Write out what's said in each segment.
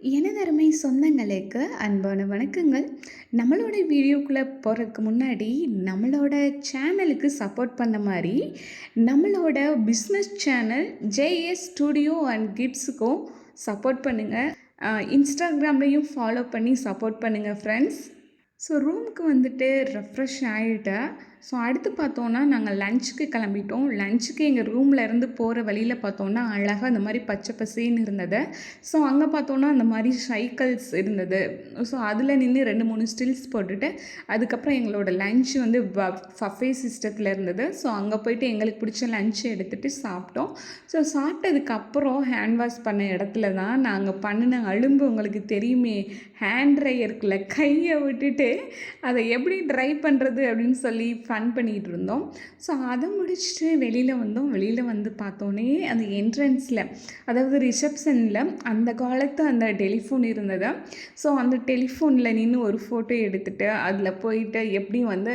எனதருமை சொந்தங்களுக்கு அன்பான வணக்கங்கள். நம்மளோட வீடியோக்குள்ளே போகிறதுக்கு முன்னாடி நம்மளோட சேனலுக்கு சப்போர்ட் பண்ண மாதிரி நம்மளோட business channel JS studio and கிட்ஸுக்கும் support பண்ணுங்கள் இன்ஸ்டாகிராம்லேயும் ஃபாலோ பண்ணி சப்போர்ட் பண்ணுங்கள் ஃப்ரெண்ட்ஸ் ஸோ ரூமுக்கு வந்துட்டு ரெஃப்ரெஷ் ஆகிட்டேன் ஸோ அடுத்து பார்த்தோன்னா நாங்கள் லஞ்சுக்கு கிளம்பிட்டோம். லஞ்சுக்கு எங்கள் ரூமில் இருந்து போகிற வழியில் பார்த்தோன்னா அழகாக அந்த மாதிரி பச்சை பசேன்னு இருந்தது. ஸோ அங்கே பார்த்தோன்னா அந்த மாதிரி சைக்கிள்ஸ் இருந்தது. ஸோ அதில் நின்று ரெண்டு மூணு ஸ்டில்ஸ் போட்டுட்டு அதுக்கப்புறம் எங்களோட லஞ்ச் வந்து ஃபஃபே சிஸ்டத்தில் இருந்தது. ஸோ அங்கே போயிட்டு எங்களுக்கு பிடிச்ச லஞ்ச் எடுத்துகிட்டு சாப்பிட்டோம். ஸோ சாப்பிட்டதுக்கப்புறம் ஹேண்ட் வாஷ் பண்ண இடத்துல தான் நாங்கள் பண்ணின அலும்பு உங்களுக்கு தெரியுமே. ஹேண்ட் ட்ரையருக்குள்ள கையை விட்டுட்டு அதை எப்படி ட்ரை பண்ணுறது அப்படின்னு சொல்லி ஃபன் பண்ணிகிட்டு இருந்தோம். ஸோ அதை முடிச்சுட்டு வெளியில் வந்தோம். வெளியில் வந்து பார்த்தோன்னே அந்த என்ட்ரன்ஸில் அதாவது ரிசப்ஷனில் அந்த காலத்து அந்த டெலிஃபோன் இருந்தது. ஸோ அந்த டெலிஃபோனில் நின்று ஒரு ஃபோட்டோ எடுத்துகிட்டு அதில் போயிட்டு எப்படி வந்து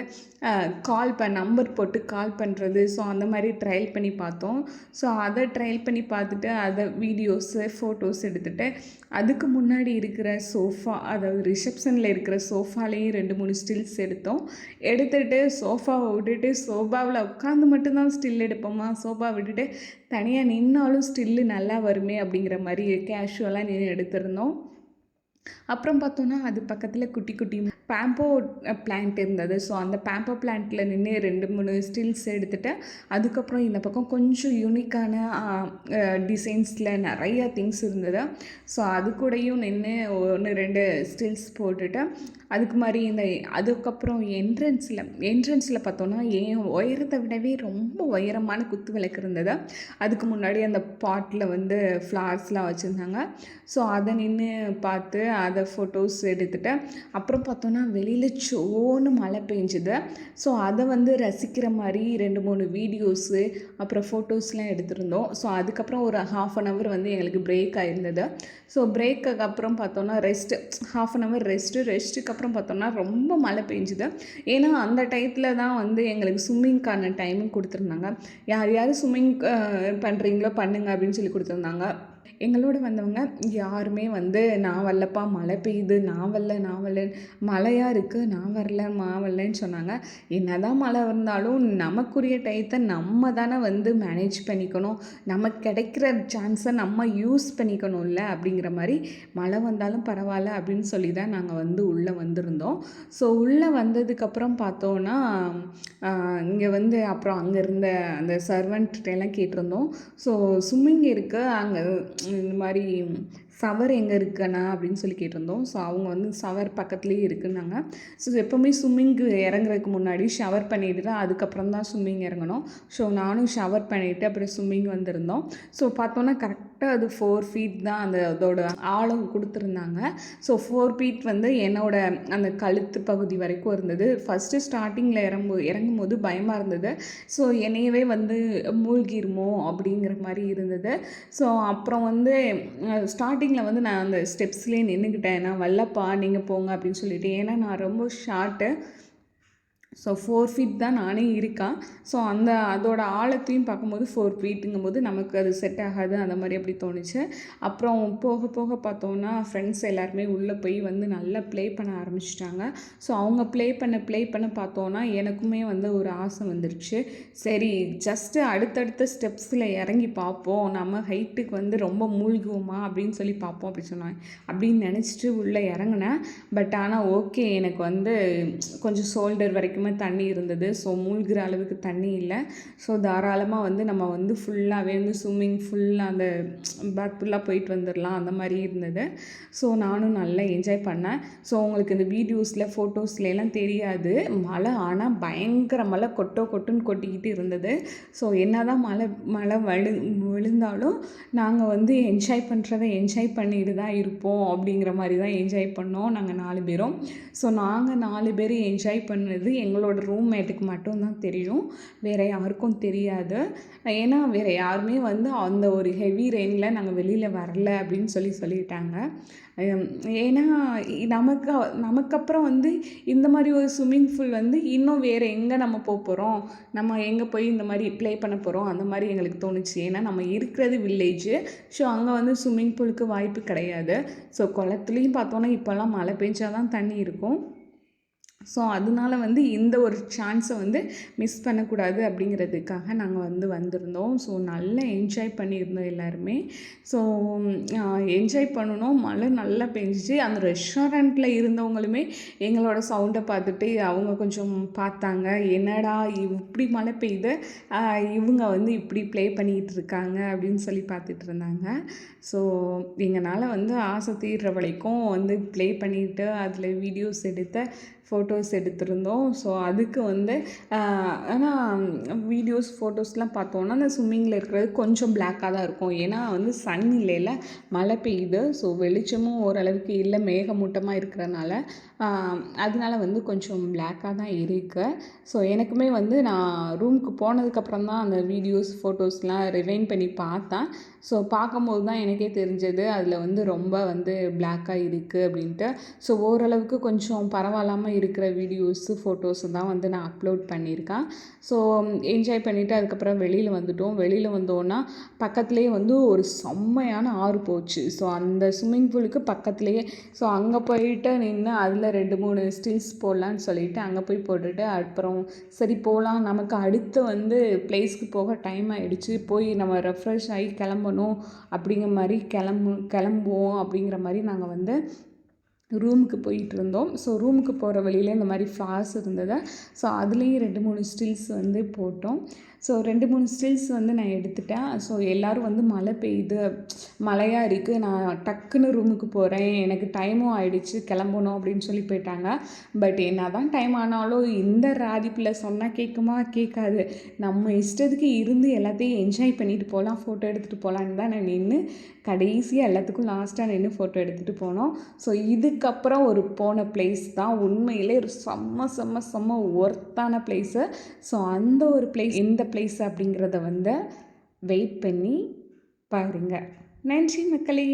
கால் ப நம்பர் போட்டு கால் பண்ணுறது ஸோ அந்த மாதிரி ட்ரையல் பண்ணி பார்த்தோம். ஸோ அதை ட்ரையல் பண்ணி பார்த்துட்டு அதை வீடியோஸு ஃபோட்டோஸ் எடுத்துகிட்டு அதுக்கு முன்னாடி இருக்கிற சோஃபா அதாவது ரிசப்ஷனில் இருக்கிற சோஃபாலேயும் ரெண்டு மூணு ஸ்டில்ஸ் எடுத்தோம். எடுத்துகிட்டு சோஃபாவை விட்டுட்டு சோஃபாவில் உட்காந்து மட்டும்தான் ஸ்டில் எடுப்போமா? சோஃபா விட்டுட்டு தனியாக நின்னாலும் ஸ்டில்லு நல்லா வருமே அப்படிங்கிற மாதிரி கேஷுவலாக நின்று எடுத்திருந்தோம். அப்புறம் பார்த்தோன்னா அது பக்கத்தில் குட்டி குட்டி பேம்போ பிளான்ட் இருந்தது. ஸோ அந்த பேம்போ பிளான்ட்டில் நின்று ரெண்டு மூணு ஸ்டில்ஸ் எடுத்துகிட்டு அதுக்கப்புறம் இந்த பக்கம் கொஞ்சம் யூனிக்கான டிசைன்ஸில் நிறையா திங்ஸ் இருந்தது. ஸோ அது கூடயும் நின்று ஒன்று ரெண்டு ஸ்டில்ஸ் போட்டுட்டு அதுக்கு மாதிரி இந்த அதுக்கப்புறம் என்ட்ரன்ஸில் என்ட்ரன்ஸில் பார்த்தோன்னா என் உயரத்தை விடவே ரொம்ப உயரமான குத்து விளக்கு இருந்தது. அதுக்கு முன்னாடி அந்த பாட்டில் வந்து ஃப்ளார்ஸ்லாம் வச்சுருந்தாங்க. ஸோ அதை நின்று பார்த்து அதை ஃபோட்டோஸ் எடுத்துகிட்டு அப்புறம் பார்த்தோன்னா வெளியில் சோன்னு மழை பெஞ்சுது. ஸோ அதை வந்து ரசிக்கிற மாதிரி ரெண்டு மூணு வீடியோஸு அப்புறம் ஃபோட்டோஸ்லாம் எடுத்திருந்தோம். ஸோ அதுக்கப்புறம் ஒரு ஹாஃப் அன் ஹவர் வந்து எங்களுக்கு பிரேக் ஆயிருந்தது. ஸோ பிரேக்குக்கு அப்புறம் பார்த்தோன்னா rest half an hour rest ரெஸ்ட்டுக்கு அப்புறம் பார்த்தோன்னா ரொம்ப மழை பெஞ்சுது. ஏன்னா அந்த டயத்தில் தான் வந்து எங்களுக்கு ஸ்விம்மிங்க்கான டைமிங் கொடுத்துருந்தாங்க. யார் யார் ஸ்விம்மிங் பண்ணுறீங்களோ பண்ணுங்க அப்படின்னு சொல்லி கொடுத்துருந்தாங்க. எங்களோட வந்தவங்க யாருமே வந்து நான் வரலப்பா மழை பெய்யுது நான் வரல நான் வரல மழையாக இருக்குது நான் வரல மா வரலன்னு சொன்னாங்க. என்ன தான் மழை இருந்தாலும் நமக்குரிய டயத்தை நம்ம தானே வந்து மேனேஜ் பண்ணிக்கணும். நமக்கு கிடைக்கிற சான்ஸை நம்ம யூஸ் பண்ணிக்கணும்ல அப்படிங்கிற மாதிரி மழை வந்தாலும் பரவாயில்ல அப்படின்னு சொல்லி தான் நாங்கள் வந்து உள்ளே வந்திருந்தோம். ஸோ உள்ளே வந்ததுக்கப்புறம் பார்த்தோன்னா இங்கே வந்து அப்புறம் அங்கே இருந்த அந்த சர்வெண்ட்டெல்லாம் கேட்டிருந்தோம். ஸோ ஸ்விம்மிங் இருக்குது அங்கே இந்த மாதிரி ஷவர் எங்கே இருக்குண்ணா? அப்படின்னு சொல்லி கேட்டிருந்தோம். ஸோ அவங்க வந்து ஷவர் பக்கத்துலேயே இருக்குன்னாங்க. ஸோ எப்போவுமே ஸ்விம்மிங்க்கு இறங்குறதுக்கு முன்னாடி ஷவர் பண்ணிட்டு தான் அதுக்கப்புறம் தான் ஸ்விம்மிங் இறங்கணும். ஸோ நானும் ஷவர் பண்ணிவிட்டு அப்புறம் ஸ்விம்மிங் வந்திருந்தோம். ஸோ பார்த்தோன்னா கரெக்டாக அது ஃபோர் ஃபீட் தான் அந்த அதோட ஆழம் கொடுத்துருந்தாங்க. ஸோ ஃபோர் ஃபீட் வந்து என்னோட அந்த கழுத்து பகுதி வரைக்கும் இருந்தது. ஃபஸ்ட்டு ஸ்டார்டிங்கில் இறங்கு இறங்கும் போது பயமாக இருந்தது. ஸோ என்னையவே வந்து மூழ்கிருமோ அப்படிங்கிற மாதிரி இருந்தது. ஸோ அப்புறம் வந்து ஸ்டார்டிங் ஸ்டார்டிங்கில் வந்து நான் அந்த ஸ்டெப்ஸ்லேயே நின்றுக்கிட்டேன் நான் வரலப்பா நீங்கள் போங்க அப்படின்னு சொல்லிட்டு. ஏன்னா நான் ரொம்ப ஷார்ட்டு ஸோ ஃபோர் ஃபீட் தான் நானே இருக்கேன் ஸோ அந்த அதோட ஆழத்தையும் பார்க்கும்போது ஃபோர் ஃபீட்டுங்கும் போது நமக்கு அது செட் ஆகாது. அந்த மாதிரி அப்படி தோணுச்சு. அப்புறம் போக போக பார்த்தோன்னா ஃப்ரெண்ட்ஸ் எல்லாருமே உள்ளே போய் வந்து நல்லா ப்ளே பண்ண ஆரம்பிச்சிட்டாங்க. ஸோ அவங்க ப்ளே பண்ண ப்ளே பண்ண பார்த்தோன்னா எனக்குமே வந்து ஒரு ஆசை வந்துருச்சு. சரி ஜஸ்ட்டு அடுத்தடுத்த ஸ்டெப்ஸில் இறங்கி பார்ப்போம். நம்ம ஹைட்டுக்கு வந்து ரொம்ப மூழ்குவோமா அப்படின்னு சொல்லி பார்ப்போம் அப்படி சொன்னாங்க. அப்படின்னு நினச்சிட்டு உள்ளே இறங்கினேன். பட் ஆனால் ஓகே எனக்கு வந்து கொஞ்சம் ஷோல்டர் வரைக்கும் வரைக்குமே தண்ணி இருந்தது. ஸோ மூழ்கிற அளவுக்கு தண்ணி இல்லை. ஸோ தாராளமாக வந்து நம்ம வந்து ஃபுல்லாகவே வந்து ஸ்விம்மிங் ஃபுல்லாக அந்த பேக் ஃபுல்லாக போயிட்டு வந்துடலாம் அந்த மாதிரி இருந்தது. ஸோ நானும் நல்லா என்ஜாய் பண்ணேன். ஸோ உங்களுக்கு இந்த வீடியோஸில் ஃபோட்டோஸ்லாம் தெரியாது. மழை ஆனால் பயங்கர மழை கொட்டோ கொட்டுன்னு கொட்டிக்கிட்டு இருந்தது. ஸோ என்ன தான் மழை மழை வலு விழுந்தாலும் நாங்கள் வந்து என்ஜாய் பண்ணுறதை என்ஜாய் பண்ணிட்டு தான் இருப்போம் அப்படிங்கிற மாதிரி தான் என்ஜாய் பண்ணோம் நாங்கள் நாலு பேரும். ஸோ நாங்கள் நாலு பேர் என்ஜாய் பண்ணது எங்கள் எங்களோட ரூம்மேட்டுக்கு மட்டும்தான் தெரியும். வேறு யாருக்கும் தெரியாது. ஏன்னா வேறு யாருமே வந்து அந்த ஒரு ஹெவி ரெயினில் நாங்கள் வெளியில் வரல அப்படின்னு சொல்லி சொல்லிட்டாங்க. ஏன்னா நமக்கு நமக்கப்புறம் வந்து இந்த மாதிரி ஒரு ஸ்விம்மிங் ஃபூல் வந்து இன்னும் வேறு எங்கே நம்ம போக போகிறோம் நம்ம எங்கே போய் இந்த மாதிரி ப்ளே பண்ண போகிறோம் அந்த மாதிரி எங்களுக்கு தோணுச்சு. ஏன்னா நம்ம நம்ம இருக்கிறது வில்லேஜு ஸோ அங்கே வந்து ஸ்விம்மிங் பூலுக்கு வாய்ப்பு கிடையாது. ஸோ குளத்துலேயும் பார்த்தோன்னா இப்போல்லாம் மழை பெஞ்சால் தான் தண்ணி இருக்கும். ஸோ அதனால வந்து இந்த ஒரு சான்ஸை வந்து மிஸ் பண்ணக்கூடாது அப்படிங்கிறதுக்காக நாங்கள் வந்து வந்திருந்தோம். ஸோ நல்லா என்ஜாய் பண்ணியிருந்தோம் எல்லாருமே. ஸோ என்ஜாய் பண்ணணும். மழை நல்லா பெஞ்சிச்சு. அந்த ரெஸ்டாரண்ட்டில் இருந்தவங்களுமே எங்களோட சவுண்டை பார்த்துட்டு அவங்க கொஞ்சம் பார்த்தாங்க. என்னடா இப்படி மழை பெய்யுது? இவங்க வந்து இப்படி ப்ளே பண்ணிக்கிட்டு இருக்காங்க அப்படின்னு சொல்லி பார்த்துட்டு இருந்தாங்க. ஸோ எங்களால் வந்து ஆசை தீர்ற வரைக்கும் வந்து ப்ளே பண்ணிவிட்டு அதில் வீடியோஸ் எடுத்த ஃபோட்டோஸ் எடுத்திருந்தோம். ஸோ அதுக்கு வந்து ஆனால் வீடியோஸ் ஃபோட்டோஸ்லாம் பார்த்தோன்னா அந்த ஸ்விம்மிங்கில் இருக்கிறது கொஞ்சம் பிளாக்காக தான் இருக்கும். ஏன்னா வந்து சன் இல்லைல்ல மழை பெய்யுது. ஸோ வெளிச்சமும் ஓரளவுக்கு இல்லை மேகமூட்டமாக இருக்கிறனால அதனால வந்து கொஞ்சம் பிளாக்காக தான் இருக்குது ஸோ எனக்குமே வந்து நான் ரூமுக்கு போனதுக்கப்புறம் தான் அந்த வீடியோஸ் ஃபோட்டோஸ்லாம் ரிவைன் பண்ணி பார்த்தேன். ஸோ பார்க்கும்போது தான் எனக்கே தெரிஞ்சது அதில் வந்து ரொம்ப வந்து பிளாக்காக இருக்குது அப்படின்ட்டு. ஸோ ஓரளவுக்கு கொஞ்சம் பரவாயில்லாமல் இருக்குது இருக்கிற வீடியோஸு ஃபோட்டோஸு தான் வந்து நான் அப்லோட் பண்ணியிருக்கேன். ஸோ என்ஜாய் பண்ணிவிட்டு அதுக்கப்புறம் வெளியில் வந்துட்டோம். வெளியில் வந்தோன்னா பக்கத்துலேயே வந்து ஒரு செம்மையான ஆறு போச்சு. ஸோ அந்த ஸ்விம்மிங் பூலுக்கு பக்கத்துலேயே. ஸோ அங்கே போயிட்டு நின்று அதில் ரெண்டு மூணு ஸ்டில்ஸ் போடலான்னு சொல்லிவிட்டு அங்கே போய் போட்டுட்டு அப்புறம் சரி போகலாம் நமக்கு அடுத்து வந்து பிளேஸ்க்கு போக டைம் ஆகிடுச்சு போய் நம்ம ரெஃப்ரெஷ் ஆகி கிளம்பணும் அப்படிங்கிற மாதிரி கிளம்பு கிளம்புவோம் அப்படிங்கிற மாதிரி நாங்கள் வந்து ரூமுக்கு போயிட்டு இருந்தோம் ஸோ ரூமுக்கு போகிற வழியில் இந்த மாதிரி ஃப்ளார்ஸ் இருந்தது. ஸோ அதுலேயும் ரெண்டு மூணு ஸ்டில்ஸ் வந்து போட்டோம். ஸோ ரெண்டு மூணு ஸ்டில்ஸ் வந்து நான் எடுத்துட்டேன். ஸோ எல்லோரும் வந்து மழை பெய்யுது. மழையாக இருக்குது நான் டக்குன்னு ரூமுக்கு போகிறேன் எனக்கு டைமும் ஆகிடுச்சு கிளம்பணும் அப்படின்னு சொல்லி போயிட்டாங்க. பட் என்ன தான் டைம் ஆனாலும் இந்த ராதிப்பில் சொன்னால் கேட்குமா கேட்காது நம்ம இஷ்டத்துக்கு இருந்து எல்லாத்தையும் என்ஜாய் பண்ணிட்டு போகலாம் ஃபோட்டோ எடுத்துகிட்டு போகலான்னு தான் நான் நின்று கடைசியாக எல்லாத்துக்கும் லாஸ்ட்டாக நின்று ஃபோட்டோ எடுத்துகிட்டு போனோம். ஸோ இதுக்கப்புறம் ஒரு போன பிளேஸ் தான். உண்மையிலே ஒரு செம்ம செம்ம செம்ம ஒர்த்தான பிளேஸு ஸோ அந்த ஒரு பிளேஸ் இந்த பிளேஸ் அப்படிங்கிறத வந்து வெயிட் பண்ணி பாருங்கள் நன்றி மக்களே.